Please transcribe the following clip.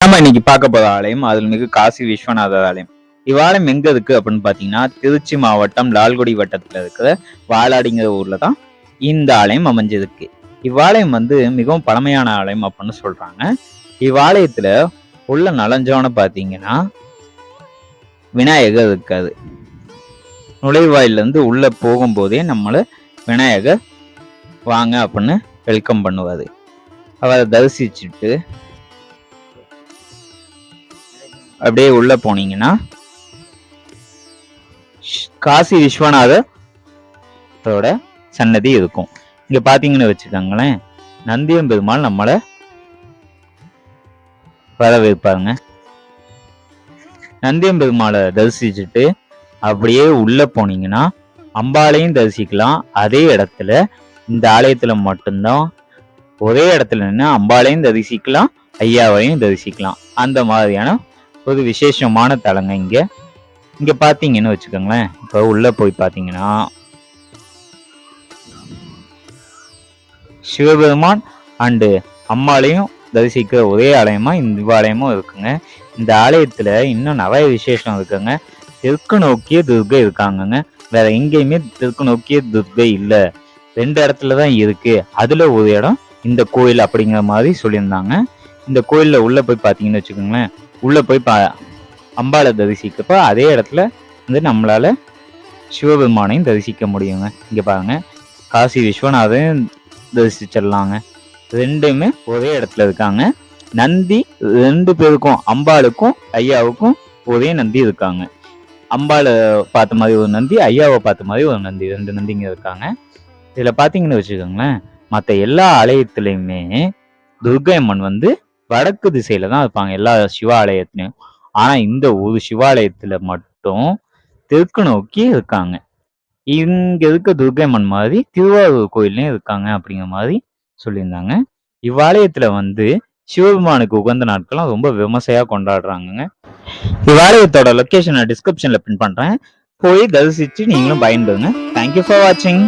நம்ம இன்னைக்கு பார்க்க போற ஆலயம் அதில் மிகு காசி விஸ்வநாதர் ஆலயம். இவ்வாலயம் எங்க இருக்கு அப்படின்னு பாத்தீங்கன்னா திருச்சி மாவட்டம் லால்குடி வட்டத்துல இருக்கிற வாலாடிங்கிற ஊர்ல தான் இந்த ஆலயம் அமைஞ்சிருக்கு. இவ்வாலயம் வந்து மிகவும் பழமையான ஆலயம் அப்படின்னு சொல்றாங்க. இவ்வாலயத்துல உள்ள நலஞ்சோன்னு பாத்தீங்கன்னா விநாயகர் இருக்காது நுழைவாயிலிருந்து உள்ள போகும்போதே நம்மள விநாயகர் வாங்க அப்படின்னு வெல்கம் பண்ணுவாரு. அவரை தரிசிச்சுட்டு அப்படியே உள்ள போனீங்கன்னா காசி விஸ்வநாதரோட சன்னதி இருக்கும். இங்க பார்த்தீங்கன்னு வச்சுக்கோங்களேன் நந்தியம் பெருமாள் நம்மளை வரவேற்பாருங்க. நந்தியம் பெருமாளை தரிசிச்சுட்டு அப்படியே உள்ள போனீங்கன்னா அம்பாளையும் தரிசிக்கலாம். அதே இடத்துல இந்த ஆலயத்துல மட்டும்தான் ஒரே இடத்துல நின்று அம்பாளையும் தரிசிக்கலாம் ஐயாவையும் தரிசிக்கலாம். அந்த மாதிரியான ஒரு விசேஷமான தலங்க இங்கே. இங்கே பார்த்தீங்கன்னு வச்சுக்கோங்களேன். இப்போ உள்ளே போய் பார்த்தீங்கன்னா சிவபெருமான் அண்டு அம்மாளையும் தரிசிக்கிற ஒரே ஆலயமா இந்த ஆலயமும் இருக்குங்க. இந்த ஆலயத்துல இன்னும் நிறைய விசேஷம் இருக்குங்க. தெற்கு நோக்கிய துர்கை இருக்காங்கங்க. வேற எங்கேயுமே தெற்கு நோக்கிய துர்கை இல்லை. ரெண்டு இடத்துல தான் இருக்கு. அதுல ஒரு இடம் இந்த கோயில் அப்படிங்கிற மாதிரி சொல்லியிருந்தாங்க. இந்த கோயில்ல உள்ள போய் பாத்தீங்கன்னு வச்சுக்கோங்களேன். உள்ள போய் பா அம்பாளை தரிசிக்கப்போ அதே இடத்துல வந்து நம்மளால சிவபெருமானையும் தரிசிக்க முடியுங்க. இங்க பாருங்க. காசி விஸ்வநாதையும் தரிசிச்சிடலாங்க. ரெண்டுமே ஒரே இடத்துல இருக்காங்க. நந்தி ரெண்டு பேருக்கும் அம்பாளுக்கும் ஐயாவுக்கும் ஒரே நந்தி இருக்காங்க. அம்பாளை பார்த்த மாதிரி ஒரு நந்தி ஐயாவை பார்த்த மாதிரி ஒரு நந்தி. ரெண்டு நந்திங்க இருக்காங்க. இதில் பார்த்தீங்கன்னு வச்சுக்கோங்களேன் மற்ற எல்லா ஆலயத்துலேயுமே துர்கை அம்மன் வந்து வடக்கு திசையில தான் இருப்பாங்க எல்லா சிவாலயத்திலையும். ஆனா இந்த ஒரு சிவாலயத்துல மட்டும் தெற்கு நோக்கி இருக்காங்க. இங்க இருக்க துர்கைமன் அம்மன் மாதிரி திருவாரூர் கோயில்லையும் இருக்காங்க அப்படிங்கிற மாதிரி சொல்லியிருந்தாங்க. இவ்வாலயத்துல வந்து சிவபெருமானுக்கு உகந்த நாட்கள்லாம் ரொம்ப விமர்சையா கொண்டாடுறாங்கங்க. இவ்வாலயத்தோட லொக்கேஷனை டிஸ்கிரிப்ஷன்ல பின் பண்றேன். போய் தரிசிச்சு நீங்களும் பயன்படுங்க தேங்க்யூ ஃபார் வாட்சிங்